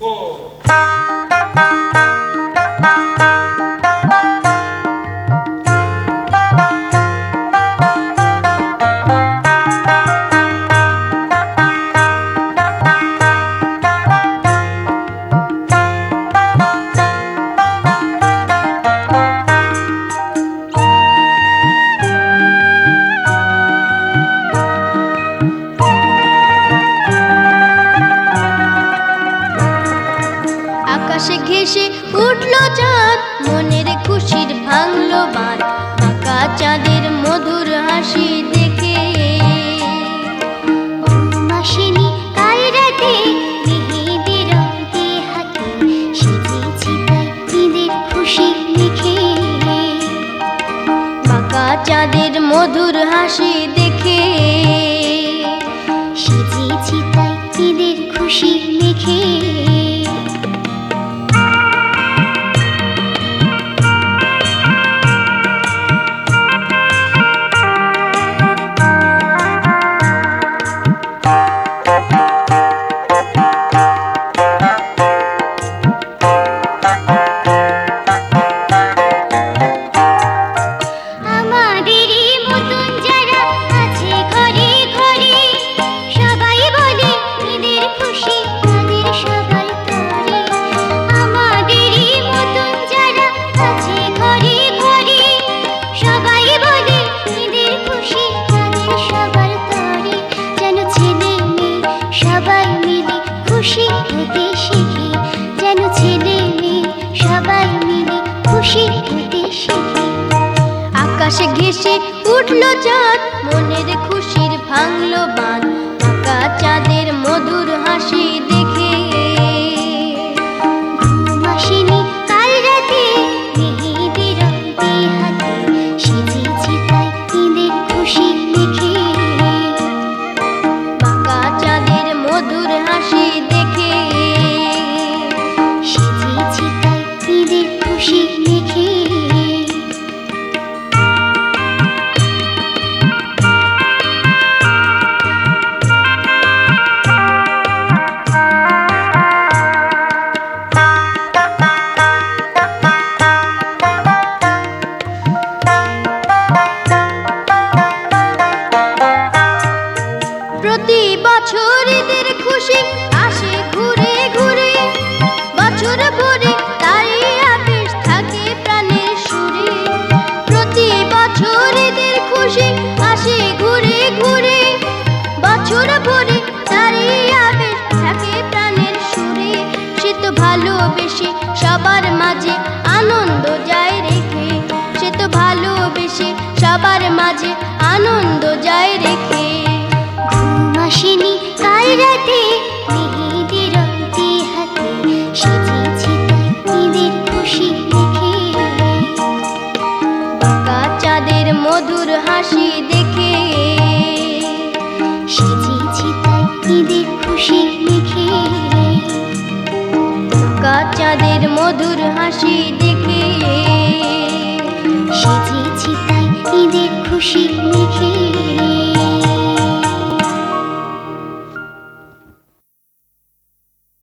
ও আকাশে ঘেসে উঠল চাঁদ। মনের খুশির ভাঙলো বাঁধ। আঁকা চাঁদের মধুর হাসি দেখে। মাসিনী কাল রাতে মেহেদের রঙে হাতে সেজেছি তাই ঈদের খুশি চাঁদের মধুর হাসি দেখে। সেজেছি তাই ঈদের খুশি লিখে। আকাশে ঘেসে উঠল চাঁদ, মনের খুশির ভাঙলো বাঁধ, আঁকা চাঁদের মধুর হাসি দেখে। আসেনি কাল ঘুরে বছর ভরে তারই আবেশ প্রতি বছর ঈদের ঘুরে ঘুরে। বছর ভরে তারই আবেশ থাকে প্রাণের সুরে। সবার মাঝে আনন্দ যায় রেখে। সবার মাঝে বাচ্চাদের মধুর হাসি দেখে। সেজেছি তাই ঈদের খুশি মেখে।